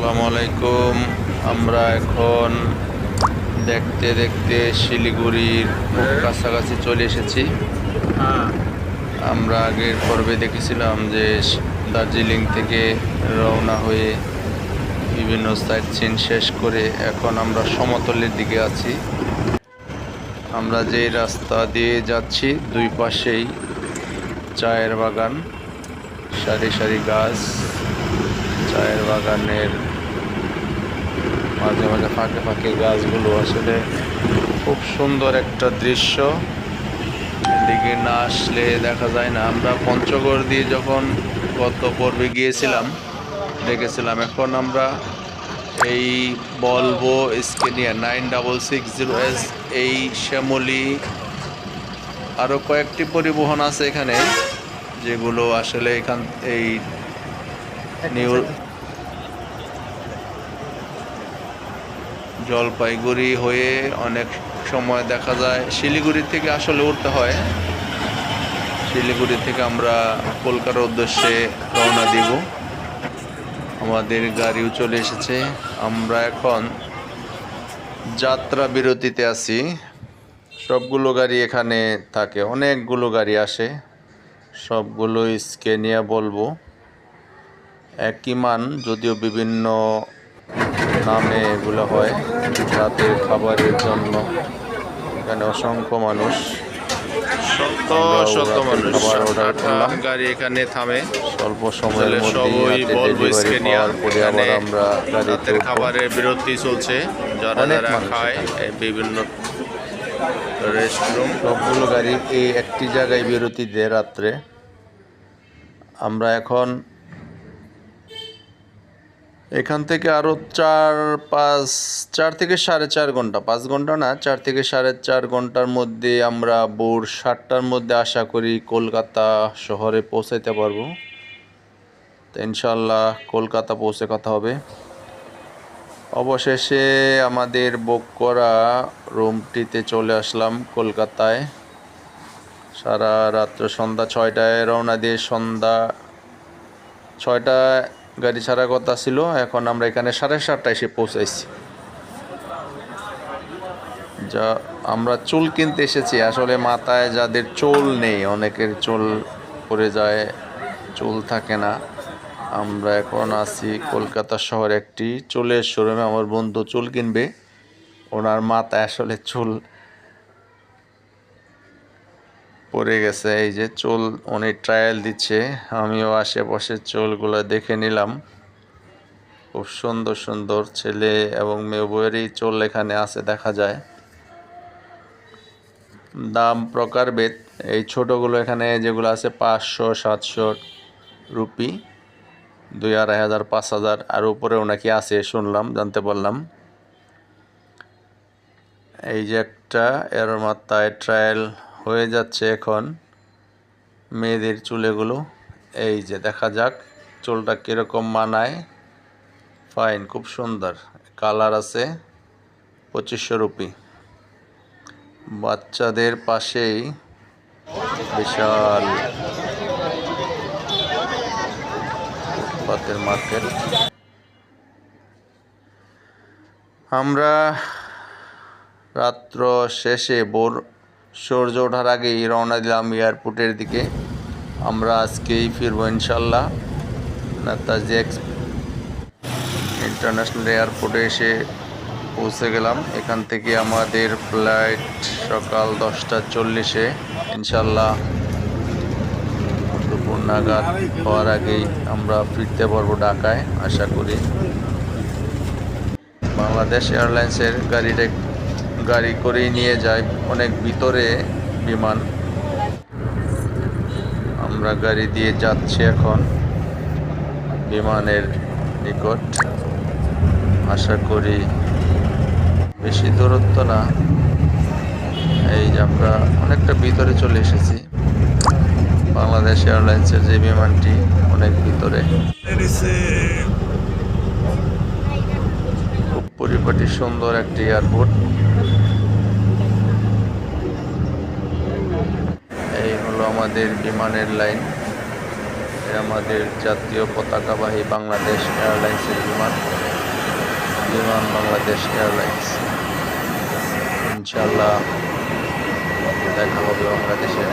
আসসালামু আলাইকুম। আমরা এখন দেখতে দেখতে শিলিগুড়ির খুব কাছাকাছি চলে এসেছি। আমরা আগের পর্বে দেখেছিলাম যে দার্জিলিং থেকে রওনা হয়ে বিভিন্ন সাইট সিন শেষ করে এখন আমরা সমতলের দিকে আছি। আমরা যে রাস্তা দিয়ে যাচ্ছি দুই পাশেই চায়ের বাগান সারি সারি গাছ। চায়ের বাগানের মাঝে মাঝে ফাঁকে ফাঁকে গাছগুলো আসলে খুব সুন্দর একটা দৃশ্য। এদিকে না আসলে দেখা যায় না, আমরা পঞ্চগড় দিয়ে যখন গত পর্বে গিয়েছিলাম, দেখেছিলাম এখন আমরা এই বলব Scania nine double six zero S, এই শ্যামলি আরও কয়েকটি পরিবহন আছে এখানে, যেগুলো আসলে এখান, এই নিউ জলপাইগুড়ি হয়ে অনেক সময় দেখা যায়। শিলিগুড়ি থেকে আসলে উঠতে হয়। শিলিগুড়ি থেকে আমরা কলকাতার উদ্দেশ্যে রওনা দিব। আমাদের গাড়িও চলে এসেছে। আমরা এখন যাত্রা বিরতিতে আছি। সবগুলো গাড়ি এখানে থাকে। অনেকগুলো গাড়ি আসে। সবগুলো স্কেনিয়া বলব। একই মান যদিও বিভিন্ন নামে এগুলো হয় রাতের খাবারের জন্য। এখানে অসংখ্য মানুষ। শত আমরাও শত মানুষ। গাড়ি এখানে থামে। স্বল্প সময়ের তাহলে মধ্যেই সবই রাতে বলব ডেলিভারি পাওয়ার পরে আবার আমরা রাতের খাবারের বিরতি চলছে। যারা খায় বিভিন্ন রেস্টরুম সবগুলো গাড়ি এই একটি জায়গায় বিরতি দেয় রাত্রে। আমরা এখন এখান থেকে আরও চার পাঁচ, চার থেকে সাড়ে চার ঘণ্টা, পাঁচ ঘণ্টা না, চার থেকে সাড়ে চার ঘণ্টার মধ্যে আমরা ভোর সাতটার মধ্যে আশা করি কলকাতা শহরে পৌঁছাইতে পারব। তো ইনশাল্লাহ কলকাতা পৌঁছে কথা হবে। অবশেষে আমাদের বুক করা রুমটিতে চলে আসলাম কলকাতায়। সারা রাত্র সন্ধ্যা ছয়টায় রওনা দিয়ে সন্ধ্যা ছয়টায় গাড়ি ছাড়ার কথা ছিল, এখন আমরা এখানে সাড়ে সাতটায় এসে পৌঁছাইছি। যা আমরা চুল কিনতে এসেছি, আসলে মাথায় যাদের চুল নেই, অনেকের চুল পড়ে যায়, চুল থাকে না। আমরা এখন আছি কলকাতা শহরে একটি চুলের শোরুমে, আমার বন্ধু চুল কিনবে। ওনার মাথায় আসলে চুল পড়ে গেছে, এই যে চুল উনি ট্রায়াল দিচ্ছে, আমিও আশেপাশে চুলগুলো দেখে নিলাম। খুব সুন্দর সুন্দর ছেলে এবং মেয়ে বইয়েরই চুল এখানে আছে, দেখা যায়। দাম প্রকারভেদ এই ছোটোগুলো এখানে যেগুলো আছে পাঁচশো, সাতশো রুপি, দুই আড়াই হাজার, পাঁচ হাজার, আর উপরেও নাকি আছে, শুনলাম, জানতে পারলাম। এই যে একটা এর মাত্রায় ট্রায়াল হয়ে যাচ্ছে এখন মেয়েদের চুলেগুলো। এই যে দেখা যাক চুলটা কীরকম মানায়। ফাইন খুব সুন্দর। কালার আছে পঁচিশশো রুপি। বাচ্চাদের পাশেই বিশাল মার্কেট। আমরা রাত্র শেষে ভোর সূর্য ওঠার আগেই রওনা দিলাম এয়ারপোর্টের দিকে। আমরা আজকেই ফিরবো ইনশাল্লাহ নেতাজি এক্স ইন্টারন্যাশনাল এয়ারপোর্টে এসে পৌঁছে গেলাম। এখান থেকে আমাদের ফ্লাইট সকাল দশটা চল্লিশে। ইনশাল্লাহ দুপুর নাগাদ হওয়ার আগেই আমরা ফিরতে পারব ঢাকায়, আশা করি। বাংলাদেশ এয়ারলাইন্সের গাড়িটা গাড়ি করেই নিয়ে যায়, অনেক ভিতরে বিমান। আমরা গাড়ি দিয়ে যাচ্ছি এখন বিমানের নিকট। আশা করি বেশি দূরত্ব না। এই যে আমরা অনেকটা ভিতরে চলে এসেছি। বাংলাদেশ এয়ারলাইন্সের যে বিমানটি অনেক ভিতরে। খুব পরিপাটি সুন্দর একটি এয়ারপোর্ট এই হলো আমাদের বিমানের লাইন। আমাদের জাতীয় পতাকাবাহী বাংলাদেশ এয়ারলাইন্সের বিমান। বিমান বাংলাদেশ এয়ারলাইন্স। ইনশাল্লাহ দেখা হবে বাংলাদেশের